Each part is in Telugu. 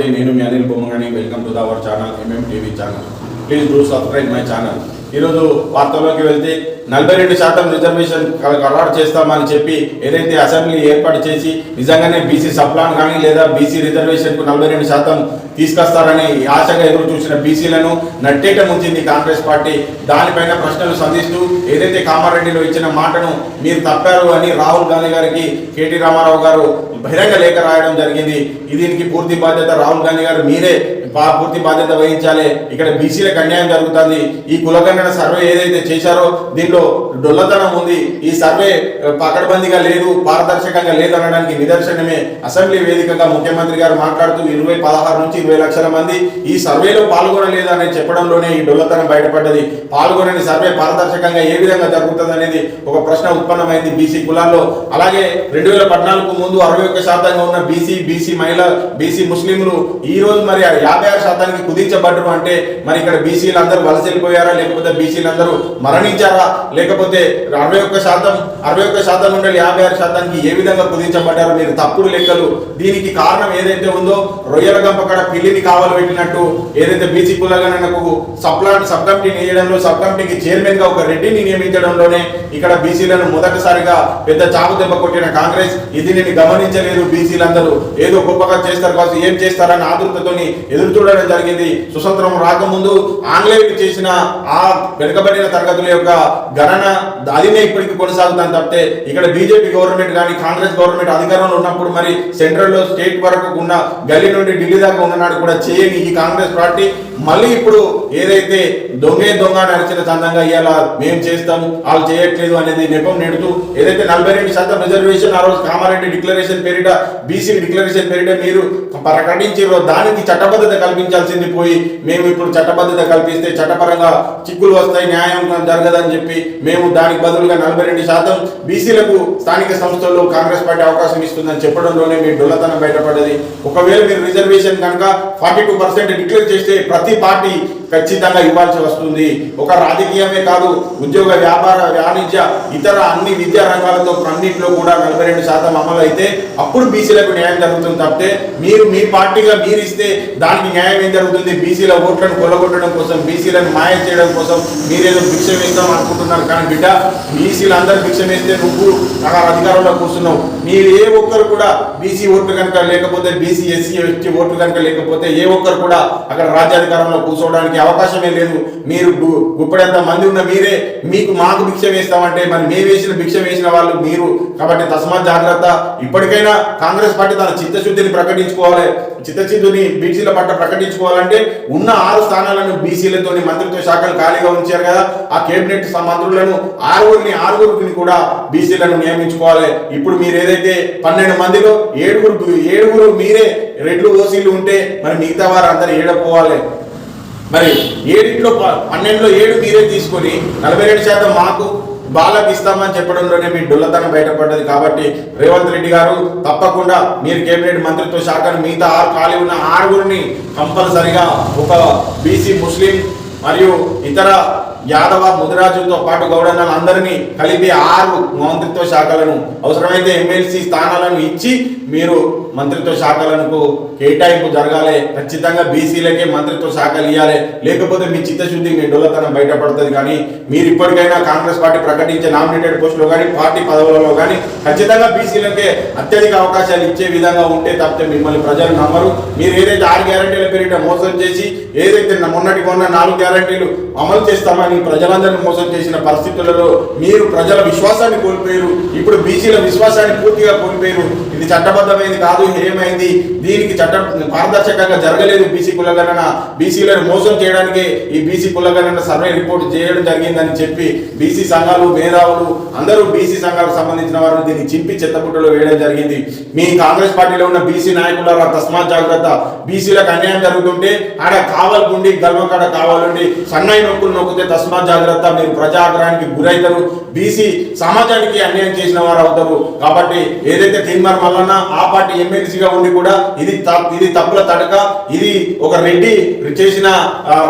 నమస్తే నేను మీ Anil Bommagani welcome to our channel MM TV channel please do subscribe my channel ఈరోజు వార్తల్లోకి వెళ్తే నలభై రెండు శాతం రిజర్వేషన్ ఖరారు చేస్తామని చెప్పి ఏదైతే అసెంబ్లీ ఏర్పాటు చేసి నిజంగానే బీసీ సప్లాన్ కానీ లేదా బీసీ రిజర్వేషన్కు నలభై రెండు శాతం తీసుకొస్తారని ఆశగా ఎదురు చూసిన బీసీలను నట్టేట ముంచింది కాంగ్రెస్ పార్టీ. దానిపైన ప్రశ్నలు సంధిస్తూ ఏదైతే కామారెడ్డిలో ఇచ్చిన మాటను మీరు తప్పారు అని రాహుల్ గాంధీ గారికి కేటీ రామారావు గారు బహిరంగ లేఖ రాయడం జరిగింది. దీనికి పూర్తి బాధ్యత రాహుల్ గాంధీ గారు మీరే పూర్తి బాధ్యత వహించాలి. ఇక్కడ బీసీలకు అన్యాయం జరుగుతుంది. ఈ కులగణన సర్వే ఏదైతే చేశారో దీనిలో డొల్లతనం ఉంది. ఈ సర్వే పకడ్బందీగా లేదు పారదర్శకంగా లేదు అనడానికి నిదర్శనమే. అసెంబ్లీ వేదికగా ముఖ్యమంత్రి గారు మాట్లాడుతూ ఇరవై పదహారు నుంచి ఇరవై లక్షల మంది ఈ సర్వేలో పాల్గొనలేదు చెప్పడంలోనే ఈ డొల్లతనం బయటపడ్డది. పాల్గొనని సర్వే పారదర్శకంగా ఏ విధంగా జరుగుతుంది అనేది ఒక ప్రశ్న ఉత్పన్నమైంది బీసీ కులాల్లో. అలాగే రెండు వేల పద్నాలుగు ముందు అరవై ఒక్క శాతంగా ఉన్న బీసీ బీసీ మహిళ బీసీ ముస్లింలు ఈ రోజు మరి యాభై యాభై ఆరు శాతానికి కుదించబడ్డరు అంటే మరి ఇక్కడ బీసీలు అందరూ వలస వెళ్ళిపోయారా లేకపోతే బీసీలు అందరూ మరణించారా? లేకపోతే అరవై ఒక్క శాతం అరవై ఒక్క శాతం నుండి యాభై ఆరు శాతానికి ఏ విధంగా కుదించబడ్డారు? మీరు తప్పుడు లెక్కలు. దీనికి కారణం ఏదైతే ఉందో రొయ్యల గంపకడ పిల్లిని కావాలి పెట్టినట్టు ఏదైతే బీసీ కులగణనకు సప్లా సబ్ కమిటీ నియడంలో సబ్ కమిటీకి చైర్మన్గా ఒక రెడ్డిని నియమించడంలోనే ఇక్కడ బీసీలను మొదటిసారిగా పెద్ద చావు దెబ్బ కొట్టిన కాంగ్రెస్ ఇది నేను గమనించలేదు బీసీలందరూ. ఏదో గొప్పగా చేస్తారు కాదు ఏం చేస్తారని ఆతృతతోని ఎదురు చూడడం జరిగింది. సుతంత్రం రాకముందు ఆంగ్లేయులు చేసిన ఆ వెనుకబడిన తరగతుల యొక్క గణన అదినే ఇప్పటికి కొనసాగుతాను తప్పితే ఇక్కడ బీజేపీ గవర్నమెంట్ కానీ కాంగ్రెస్ గవర్నమెంట్ అధికారంలో ఉన్నప్పుడు మరి సెంట్రల్లో స్టేట్ వరకు ఉన్న గల్లీ నుండి ఢిల్లీ దాకా ఉన్ననాడు కూడా చేయని ఈ కాంగ్రెస్ పార్టీ. మళ్ళీ ఇప్పుడు ఏదైతే దొంగే దొంగ నడిచిన చందంగా ఇలా మేము చేస్తాము వాళ్ళు చేయట్లేదు అనేది నెపం నెడుతూ ఏదైతే నలభై రెండు శాతం రిజర్వేషన్ ఆ రోజు కామారెడ్డి డిక్లరేషన్ పేరిట బీసీ డిక్లరేషన్ పేరిట మీరు ప్రకటించారో దానికి చట్టబద్ధత కల్పించాల్సింది పోయి మేము ఇప్పుడు చట్టబద్ధత కల్పిస్తే చట్టపరంగా చిక్కులు వస్తాయి న్యాయం జరగదని చెప్పి మేము దానికి బదులుగా నలభై రెండు శాతం బీసీలకు స్థానిక సంస్థల్లో కాంగ్రెస్ పార్టీ అవకాశం ఇస్తుందని చెప్పడంలోనే మీ డొల్లతనం బయటపడ్డది. ఒకవేళ మీరు రిజర్వేషన్ కనుక ఫార్టీ టూ పర్సెంట్ డిక్లేర్ చేస్తే ప్రతి పార్టీ ఖచ్చితంగా ఇవ్వాల్సి వస్తుంది. ఒక రాజకీయమే కాదు ఉద్యోగ వ్యాపార వాణిజ్య ఇతర అన్ని విద్యా రంగాలతో అన్నింటిలో కూడా నలభై రెండు శాతం అమలు అయితే అప్పుడు బీసీలకు న్యాయం జరుగుతుంది తప్పితే మీరు మీ పార్టీగా మీరు ఇస్తే దానికి న్యాయం ఏం జరుగుతుంది? బీసీల ఓట్లను కొల్లగొట్టడం కోసం బీసీలను మాయ చేయడం కోసం మీరేదో భిక్ష వేస్తాం అనుకుంటున్నారు. కానీ బిడ్డ బీసీలు అందరూ భిక్ష వేస్తే నువ్వు అక్కడ అధికారంలో కూర్చున్నావు. మీరు ఏ ఒక్కరు కూడా బీసీ ఓట్లు కనుక లేకపోతే బీసీ ఎస్సీ ఎస్టీ ఓట్లు కనుక లేకపోతే ఏ ఒక్కరు కూడా అక్కడ రాజ్యాధికారంలో కూర్చోవడానికి అవకాశమే లేదు. మీరు గు- గుప్పడంత మంది ఉన్న మీరే మీకు మాకు భిక్ష వేస్తామంటే మరి మేము వేసిన భిక్ష వేసిన వాళ్ళు మీరు. కాబట్టి తస్మాత్ జాగ్రత్త. ఇప్పటికైనా కాంగ్రెస్ పార్టీ తన చిత్తశుద్ధిని ప్రకటించుకోవాలి. చిత్తశుద్ధిని బీసీల పట్ల ప్రకటించుకోవాలంటే ఉన్న ఆరు స్థానాలను బీసీలతో మంత్రిత్వ శాఖలు ఖాళీగా ఉంచారు కదా. ఆ కేబినెట్ మంత్రులను ఆరుగురిని ఆరుగురికి కూడా బీసీలను నియమించుకోవాలి. ఇప్పుడు మీరు ఏదైతే పన్నెండు మందిలో ఏడుగురు ఏడుగురు మీరే రెడ్లు ఓసీలు ఉంటే మరి మిగతా వారు అందరు ఏడపోవాలి. మరి ఏడింట్లో పన్నెండులో ఏడు మీరే తీసుకొని నలభై రెండు శాతం మాకు బాలకు ఇస్తామని చెప్పడంలోనే మీ డొల్లతనం బయటపడ్డది కాబట్టి రేవంత్ రెడ్డి గారు తప్పకుండా మీరు కేబినెట్ మంత్రిత్వ శాఖను మిగతా ఆరు ఖాళీ ఉన్న ఆరుగురిని కంపల్సరిగా ఒక బీసీ ముస్లిం మరియు ఇతర యాదవ ముదిరాజులతో పాటు గౌడన్నలు అందరినీ కలిపి ఆరు మంత్రిత్వ శాఖలను అవసరమైతే ఎమ్మెల్సీ స్థానాలను ఇచ్చి మీరు మంత్రిత్వ శాఖలకు కేటాయింపు జరగాలి. ఖచ్చితంగా బీసీలకే మంత్రిత్వ శాఖలు ఇవ్వాలి లేకపోతే మీ చిత్తశుద్ధి మీ డొల్లతనం బయటపడుతుంది. కానీ మీరు ఇప్పటికైనా కాంగ్రెస్ పార్టీ ప్రకటించే నామినేటెడ్ పోస్టులో కానీ పార్టీ పదవులలో కానీ ఖచ్చితంగా బీసీలకే అత్యధిక అవకాశాలు ఇచ్చే విధంగా ఉంటే తప్పితే మిమ్మల్ని ప్రజలు నమ్మరు. మీరు ఏదైతే ఆరు గ్యారంటీల పేరిట మోసం చేసి ఏదైతే మొన్నటి మొన్న నాలుగు గ్యారంటీలు అమలు చేస్తామని ప్రజలందరినీ మోసం చేసిన పరిస్థితులలో మీరు ప్రజల విశ్వాసాన్ని కోల్పోయారు. ఇప్పుడు బీసీల విశ్వాసాన్ని పూర్తిగా కోల్పోయారు. ఇది చట్టబద్ధమైంది కాదు ఏమైంది దీనికి చట్ట పారదర్శకంగా జరగలేదు బీసీ కులగణన. బీసీలను మోసం చేయడానికి ఈ బీసీ కులగణన సర్వే రిపోర్ట్ చేయడం జరిగిందని చెప్పి బీసీ సంఘాలు మేధావులు అందరూ బీసీ సంఘాలకు సంబంధించిన వారు దీన్ని చింపి చెత్తపుట్టలో వేయడం జరిగింది. మీ కాంగ్రెస్ పార్టీలో ఉన్న బీసీ నాయకుల తస్మాత్ జాగ్రత్త. బీసీలకు అన్యాయం జరుగుతుంటే ఆడ కావాలకుండి గర్వకాడ కావాలండి సన్నాయి నొక్కులు నొక్కితే తస్మాత్ జాగ్రత్త మీరు ప్రజాగ్రహానికి గురవుతారు. బీసీ సమాజానికి అన్యాయం చేసిన వారు అవుతారు. కాబట్టి ఏదైతే తిన్మార్ మల్లన్న ఆ పార్టీ ఎమ్మెల్సీగా ఉండి కూడా ఇది ఇది తప్పుల తడక ఇది ఒక రెడ్డి చేసిన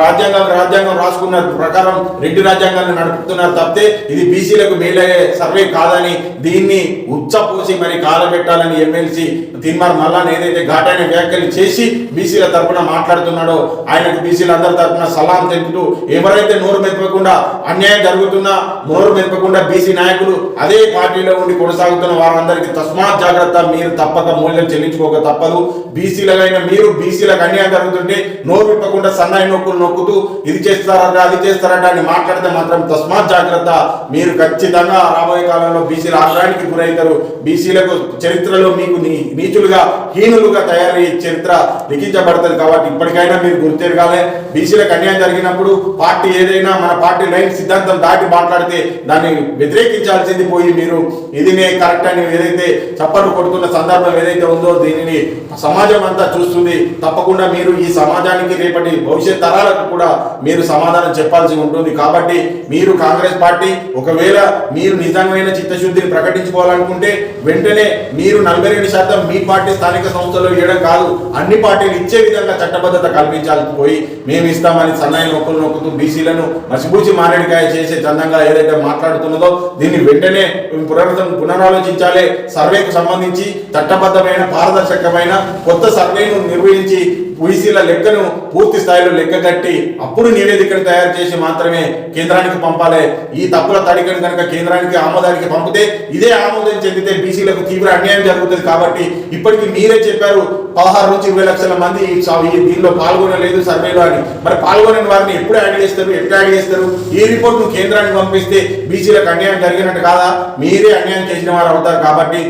రాజ్యాంగం రాజ్యాంగం రాసుకున్న ప్రకారం రెడ్డి రాజ్యాంగాన్ని నడుపుతున్నారు తప్పితే ఇది బీసీలకు మేలయ్యే సర్వే కాదని దీన్ని ఉచ్చపూసి మరి కాలబెట్టాలని ఎమ్మెల్సీ తిన్మార్ మల్లాన్ ఏదైతే ఘాటైన వ్యాఖ్యలు చేసి బీసీల తరఫున మాట్లాడుతున్నాడో ఆయనకు బీసీల అందరి తరపున సలాం తెలుపుతూ ఎవరైతే నోరు మెదపకుండా అన్యాయం జరుగుతున్నా నోరు మెరపకుండా బీసీ నాయకులు అదే పార్టీలో ఉండి కొనసాగుతున్న వారందరికీ తస్మాత్ జాగ్రత్త. మీరు తప్పక మూల్యం చెల్లించుకోక తప్పదు. బీసీలకైనా మీరు బీసీలకు అన్యాయం జరుగుతుంటే నోరు విప్పకుండా సన్నాయి నొక్కులు నొక్కుతూ ఇది చేస్తారట అది చేస్తారట అని మాట్లాడితే మాత్రం తస్మాత్ జాగ్రత్త. మీరు ఖచ్చితంగా రాబోయే కాలంలో బీసీల ఆగ్రహానికి గురవుతారు. బీసీలకు చరిత్రలో మీకు నీ- నీచులుగా హీనులుగా తయారయ్యే చరిత్ర లిఖించబడుతుంది కాబట్టి ఇప్పటికైనా మీరు గుర్తెరగాలి. బీసీలకు అన్యాయం జరిగినప్పుడు పార్టీ ఏదైనా మన పార్టీ లైన్ సిద్ధాంతం దాటి మాట్లాడితే దాన్ని వ్యతిరేకించాల్సింది పోయి మీరు. ఇది నే కరెక్ట్ అని ఏదైతే చప్పట్లు కొడుతున్న సందర్భం ఏదైతే ఉందో దీనిని సమాజం అంతా చూస్తుంది. తప్పకుండా మీరు ఈ సమాజానికి రేపటి భవిష్యత్ తరాలకు కూడా మీరు సమాధానం చెప్పాల్సి ఉంటుంది. కాబట్టి మీరు కాంగ్రెస్ పార్టీ ఒకవేళ మీరు నిజమైన చిత్తశుద్ధిని ప్రకటించుకోవాలనుకుంటే వెంటనే మీరు నలభై రెండు శాతం మీ పార్టీ స్థానిక సంస్థల్లో ఇవ్వడం కాదు అన్ని పార్టీలు ఇచ్చే విధంగా చట్టబద్ధత కల్పించాలి పోయి మేము ఇస్తామని సన్నాయి నొక్కులు నొక్కుతూ బీసీలను మసిబూచి మారేడికాయ చేసే చందంగా ఏదైతే మాట్లాడుతున్నదో దీన్ని వెంటనే పునరుద్ధం పునరాలోచించాలి. సర్వేకు సంబంధించి చట్టబద్ధమైన పారదర్శకమైన కొత్త సర్వేను నిర్వహించి బీసీల లెక్కను పూర్తి స్థాయిలో లెక్క కట్టి అప్పుడు నివేదికను తయారు చేసి మాత్రమే కేంద్రానికి పంపాలి. ఈ తప్పుల తడికను కనుక కేంద్రానికి ఆమోదానికి పంపితే ఇదే ఆమోదం చెందితే బీసీలకు తీవ్ర అన్యాయం జరుగుతుంది కాబట్టి ఇప్పటికి మీరే చెప్పారు పదహారు నుంచి ఇరవై లక్షల మంది ఈ దీనిలో పాల్గొనలేదు సర్వేలో అని. మరి పాల్గొనని వారిని ఎప్పుడు యాడ్ చేస్తారు ఎట్లా యాడ్ చేస్తారు? ఈ రిపోర్ట్ను కేంద్రానికి పంపిస్తే బీసీలకు అన్యాయం జరిగినట్టు కాదా? మీరే అన్యాయం చేసిన వారు అవుతారు కాబట్టి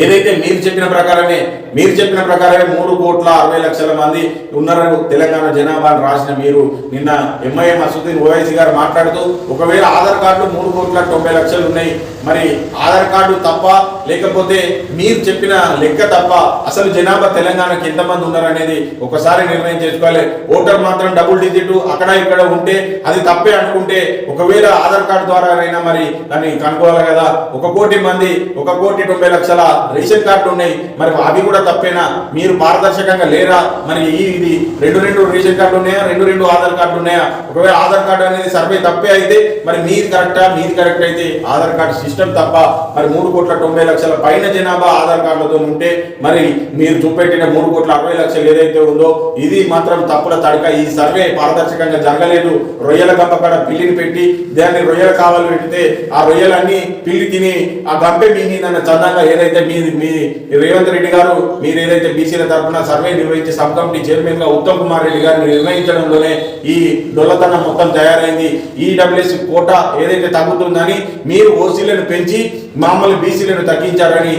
ఏదైతే మీరు చెప్పిన ప్రకారమే మీరు చెప్పిన ప్రకారమే మూడు కోట్ల అరవై లక్షల మంది ఉన్నారని తెలంగాణ జనాభాను రాసిన మీరు. నిన్న ఎంఐఎం అసదుద్దీన్ ఓవైసీ గారు మాట్లాడుతూ ఒకవేళ ఆధార్ కార్డు మూడు కోట్ల తొంభై లక్షలు ఉన్నాయి మరి ఆధార్ కార్డు తప్ప లేకపోతే మీరు చెప్పిన లెక్క తప్ప అసలు జనాభా తెలంగాణకి ఎంతమంది ఉన్నారనేది ఒకసారి నిర్ణయం చేసుకోవాలి. ఓటర్ మాత్రం డబుల్ డిజిట్ అక్కడ ఇక్కడ ఉంటే అది తప్పే అనుకుంటే ఒకవేళ ఆధార్ కార్డు ద్వారా అయినా మరి దాన్ని కనుక్కోవాలి కదా. ఒక కోటి మంది ఒక కోటి తొంభై లక్షల రేషన్ కార్డు ఉన్నాయి. మరి అవి కూడా తప్పేనా? మీరు పారదర్శకంగా లేరా? మరి ఈ ఇది రెండు రెండు రేషన్ కార్డు ఉన్నాయా? రెండు రెండు ఆధార్ కార్డు ఉన్నాయా? ఒకవేళ ఆధార్ కార్డు అనేది సర్వే తప్పే అయితే మరి మీది కరెక్టా? మీది కరెక్ట్ అయితే ఆధార్ కార్డు సిస్టమ్ తప్ప మరి మూడు కోట్ల తొంభై లక్షల పైన జనాభా ఆధార్ కార్డులతో ఉంటే మరి మీరు చూపెట్టిన మూడు కోట్ల అరవై లక్షలు ఏదైతే ఉందో ఇది మాత్రం తప్పుల తడక. ఈ సర్వే పారదర్శకంగా జరగలేదు. రొయ్యల గంపకాడ పిల్లిని పెట్టి దాన్ని రొయ్యల కావాలి పెడితే ఆ రొయ్యలన్నీ పిల్లి తిని ఆ గంపె మింగిందన్న చందంగా ఏదైతే మీ మీ రేవంత్ రెడ్డి గారు మీరు ఏదైతే బీసీల తరఫున సర్వే నిర్వహించి సబ్ కమిటీ చైర్మన్గా ఉత్తమ్ కుమార్ రెడ్డి గారిని నిర్ణయించడంలోనే ఈ డొల్లతనం మొత్తం తయారైంది. ఈడబ్ల్యూఎస్ కోట ఏదైతే తగ్గుతుందని మీరు ఓసీలను పెంచి మామూలు బీసీలను తగ్గించారని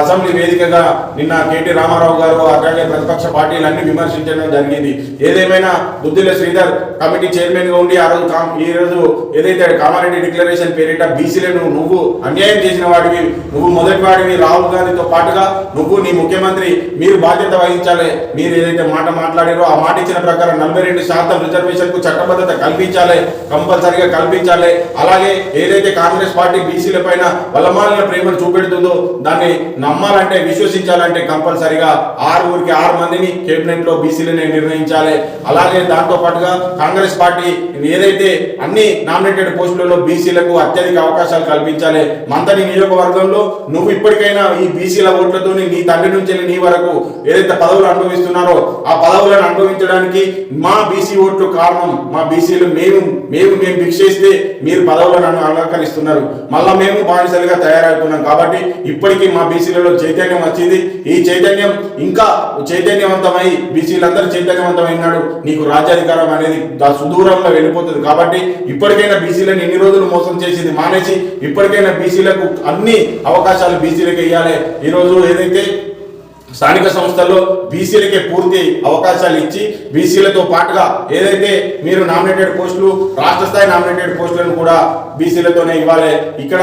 అసెంబ్లీ వేదికగా నిన్న కేటీ రామారావు గారు అట్లాగే ప్రతిపక్ష పార్టీలన్నీ విమర్శించడం జరిగింది. ఏదేమైనా బుద్ధిల శ్రీధర్ కమిటీ చైర్మన్గా ఉండి ఆ రోజు ఈ రోజు ఏదైతే కామారెడ్డి డిక్లరేషన్ పేరిట బీసీలను నువ్వు అన్యాయం చేసిన వాడివి నువ్వు మొదటి వాడివి రాహుల్ గాంధీతో పాటుగా నువ్వు నీ ముఖ్యమంత్రి మీరు బాధ్యత వహించాలి. మీరు ఏదైతే మాట మాట్లాడారో ఆ మాట ఇచ్చిన ప్రకారం నలభై రెండు శాతం రిజర్వేషన్కు చట్టబద్ధత కల్పించాలి కంపల్సరిగా కల్పించాలి. అలాగే ఏదైతే కాంగ్రెస్ పార్టీ బీసీల పైన అలమాలిన ప్రేమను చూపెడుతుందో దాన్ని నమ్మాలంటే విశ్వసించాలంటే కంపల్సరిగా ఆరు ఊరికి ఆరు మందిని కేబినెట్లో బీసీలనే నిర్ణయించాలి. అలాగే దాంతో పాటుగా కాంగ్రెస్ పార్టీ ఏదైతే అన్ని నామినేటెడ్ పోస్టులలో బీసీలకు అత్యధిక అవకాశాలు కల్పించాలి మంతని నియోజకవర్గంలో నువ్వు ఇప్పటికైనా ఈ బీసీల ఓట్లతో నీ తండ్రి నుంచి నీ వరకు ఏదైతే పదవులు అనుభవిస్తున్నారో ఆ పదవులను అనుభవించడానికి మా బీసీ ఓట్లు కారణం మా బీసీలు మేము మేము మేము భిక్షిస్తే మీరు పదవులను అలంకరిస్తున్నారు. మళ్ళా మేము బానిసలుగా తయారవుతున్నాం కాబట్టి ఇప్పటికీ మా బీసీలలో చైతన్యం వచ్చింది. ఈ చైతన్యం ఇంకా చైతన్యవంతమై బీసీలందరూ చైతన్యవంతమైనాడు నీకు రాజ్యాధికారం అనేది సుదూరంలో వెళ్ళిపోతుంది కాబట్టి ఇప్పటికైనా బీసీలను ఎన్ని రోజులు మోసం చేసింది మానేసి ఇప్పటికైనా బీసీలకు అన్ని అవకాశాలు బీసీలకు ఇవ్వాలి ఈరోజు ఏదైతే స్థానిక సంస్థల్లో బీసీలకే పూర్తి అవకాశాలు ఇచ్చి బీసీలతో పాటుగా ఏదైతే మీరు నామినేటెడ్ పోస్టులు రాష్ట్ర స్థాయి నామినేటెడ్ పోస్టులను కూడా బీసీలతోనే ఇవ్వాలి. ఇక్కడ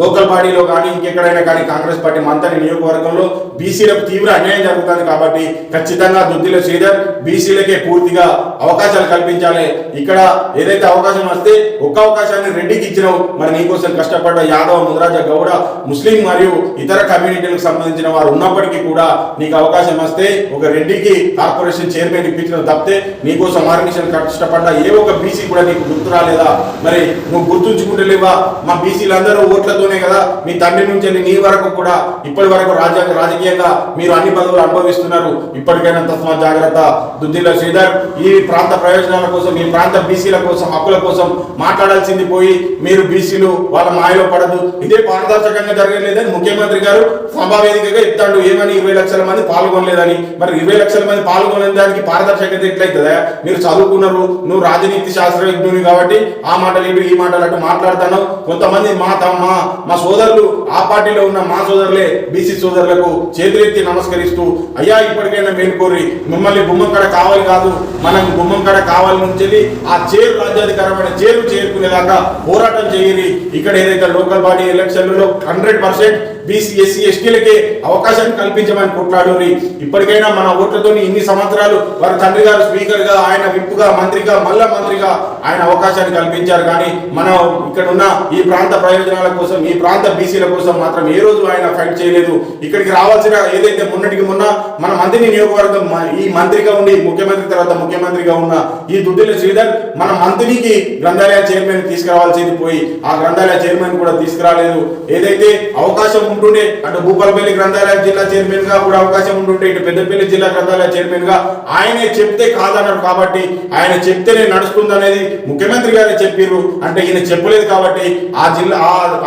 లోకల్ బాడీలో కానీ ఇంకెక్కడైనా కానీ కాంగ్రెస్ పార్టీ మంతని నియోజకవర్గంలో బీసీలకు తీవ్ర అన్యాయం జరుగుతుంది కాబట్టి ఖచ్చితంగా దుద్దిల శ్రీధర్ బీసీలకే పూర్తిగా అవకాశాలు కల్పించాలి. ఇక్కడ ఏదైతే అవకాశం వస్తే ఒక్క అవకాశాన్ని రెడ్డికి ఇచ్చినావు మరి నీకోసం కష్టపడ్డ యాదవ్ ముద్రాజ గౌడ ముస్లిం మరియు ఇతర కమ్యూనిటీలకు సంబంధించిన వారు ఉన్నప్పటికీ కూడా నీకు అవకాశం వస్తే ఒక రెడ్డికి కార్పొరేషన్ చైర్మన్ ఇప్పించడం తప్పితే నీకోసం ఆర్మిషన్ కష్టపడ్డా ఏ ఒక బీసీ కూడా నీకు గుర్తు రాలేదా? మరి నువ్వు గుర్తుంచుకుంటలేవా మా బీసీలు అందరూ ఓట్లతోనే కదా మీ తండ్రి నుంచి నీ వరకు కూడా ఇప్పటి వరకు రాజ్యాంగ రాజకీయంగా మీరు అన్ని పదవులు అనుభవిస్తున్నారు. ఇప్పటికైనా తస్మా జాగ్రత్త. దుద్దిల్ల శ్రీధర్ ఈ ప్రాంత ప్రయోజనాల కోసం ఈ ప్రాంత బీసీల కోసం హక్కుల కోసం మాట్లాడాల్సింది పోయి మీరు బీసీలు వాళ్ళ మాయలో పడదు. ఇదే పారదర్శకంగా జరగలేదని ముఖ్యమంత్రి గారు సభావేదికగా ఇస్తాడు ఏమని ఇరవై లక్షల మంది పాల్గొనలేదని మరి ఇరవై లక్షల మంది పాల్గొనే దానికి పారదర్శకత ఎట్లయితుందా? మీరు చదువుకున్నారు నువ్వు రాజనీతి శాస్త్రజ్ఞుని కాబట్టి ఆ మాటలు ఇటు ఈ మాటలు అటు మాట్లాడుతాను కొంతమంది మా తమ్మ మా సోదరులు ఆ పార్టీలో ఉన్న మా సోదరులే బీసీ సోదరులకు చేతులెత్తి నమస్కరిస్తూ అయ్యా ఇప్పటికైనా మేలుకోరి మిమ్మల్ని గుమ్మం కడ కావాలి కాదు మనం గుమ్మం కాడ కావాలి నుంచి వెళ్ళి ఆ చేరు రాజ్యాధికారమైన చేరు చేరుకునేదాకా పోరాటం చేయరి. ఇక్కడ ఏదైతే లోకల్ బాడీ ఎలక్షన్లలో హండ్రెడ్ పర్సెంట్ బీసీ ఎస్సీ ఎస్టీలకి అవకాశాన్ని కల్పించమని కొట్లాడోరి ఇప్పటికైనా మన ఓట్లతో ఇన్ని సంవత్సరాలు వారి తండ్రి గారు స్పీకర్గా ఆయన విప్పుగా మంత్రిగా మళ్ళా మంత్రిగా ఆయన అవకాశాన్ని కల్పించారు. కానీ మనం ఇక్కడ ఉన్న ఈ ప్రాంత ప్రయోజనాల కోసం ఈ ప్రాంత బీసీల కోసం మాత్రం ఏ రోజు ఆయన ఫైట్ చేయలేదు. ఇక్కడికి రావాల్సిన ఏదైతే మొన్నటికి మొన్న మన మంత్రి నియోగవర్గం ఈ మంత్రిగా ఉండి ముఖ్యమంత్రి తర్వాత ముఖ్యమంత్రిగా ఉన్న ఈ దుద్దిల శ్రీధర్ మన మంత్రికి గ్రంథాలయ చైర్మన్ తీసుకురావాల్సింది పోయి ఆ గ్రంథాలయ చైర్మన్ కూడా తీసుకురాలేదు. ఏదైతే అవకాశం ఉంటుండే. అటు భూపాలపల్లి గ్రంథాలయ జిల్లా చైర్మన్గా కూడా అవకాశం ఉంటుండే ఇటు పెద్దపల్లి జిల్లా గ్రంథాలయ చైర్మన్గా ఆయనే చెప్తే కాదన్నారు కాబట్టి ఆయన చెప్తేనే నడుస్తుంది అనేది ముఖ్యమంత్రి గారే చెప్పారు అంటే ఈయన చెప్పలేదు కాబట్టి ఆ జిల్లా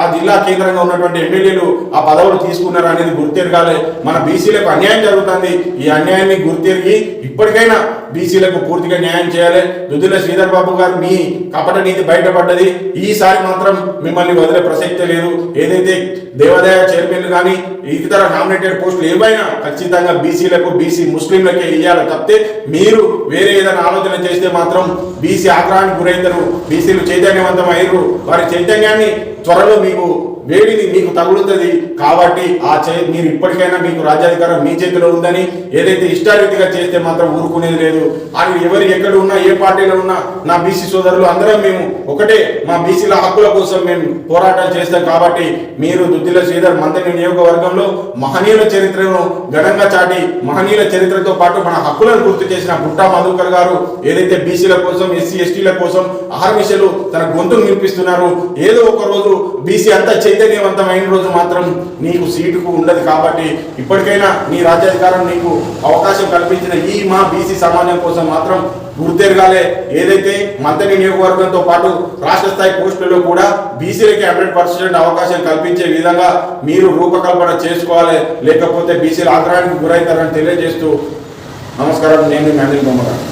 ఆ- జిల్లా కేంద్రంగా ఉన్నటువంటి ఎమ్మెల్యేలు ఆ పదవులు తీసుకున్నారు అనేది గుర్తెరగాలి. మన బీసీలకు అన్యాయం జరుగుతుంది. ఈ అన్యాయాన్ని గుర్తెరిగి ఇప్పటికైనా బీసీలకు పూర్తిగా న్యాయం చేయాలి. దుద్దుల శ్రీధర్ బాబు గారు మీ కపట నీతి బయటపడ్డది. ఈసారి మాత్రం మిమ్మల్ని వదిలే ప్రసక్తే లేదు. ఏదైతే దేవాదాయ చైర్మన్లు కానీ ఇతర నామినేటెడ్ పోస్టులు ఏవైనా ఖచ్చితంగా బీసీలకు బీసీ ముస్లింలకే ఇవ్వాలి తప్పితే మీరు వేరే ఏదైనా ఆలోచన చేస్తే మాత్రం బీసీ ఆగ్రహానికి గురైతారు. బీసీలు చైతన్యవంతం అయ్యారు వారి చైతన్యాన్ని త్వరలో మీకు వేడిని మీకు తగులుతుంది కాబట్టి ఆ చే మీరు ఇప్పటికైనా మీకు రాజ్యాధికారం మీ చేతిలో ఉందని ఏదైతే ఇష్టారీతిగా చేస్తే మాత్రం ఊరుకునేది లేదు. అది ఎవరు ఎక్కడ ఉన్నా ఏ పార్టీలో ఉన్నా నా బీసీ సోదరులు అందరం మేము ఒకటే మా బీసీల హక్కుల కోసం మేము పోరాటం చేస్తాం కాబట్టి మీరు దుద్దిల శ్రీధర్ మంత్రి నియోగవర్గంలో మహనీయుల చరిత్రను ఘనంగా చాటి మహనీయుల చరిత్రతో పాటు మన హక్కులను గుర్తు చేసిన బుట్టా మధుకర్ గారు ఏదైతే బీసీల కోసం ఎస్సీ ఎస్టీల కోసం అహర్నిశలు తన గొంతును వినిపిస్తున్నారు ఏదో ఒక రోజు బీసీ అంతా చైతన్యవంతమైన రోజు మాత్రం నీకు సీటుకు ఉండదు కాబట్టి ఇప్పటికైనా నీ రాజ్యాధికారం నీకు అవకాశం కల్పించిన ఈ మా బీసీ సమాజం కోసం మాత్రం గుర్తెరగాలే. ఏదైతే మంత్రి నియోగవర్గంతో పాటు రాష్ట్ర స్థాయి పోస్టులలో కూడా బీసీలకి హండ్రెడ్ పర్సెంట్ అవకాశం కల్పించే విధంగా మీరు రూపకల్పన చేసుకోవాలి. లేకపోతే బీసీల ఆగ్రహానికి గురవుతారని తెలియజేస్తూ నమస్కారం. నేను మీ అనిల్ బొమ్మగారు.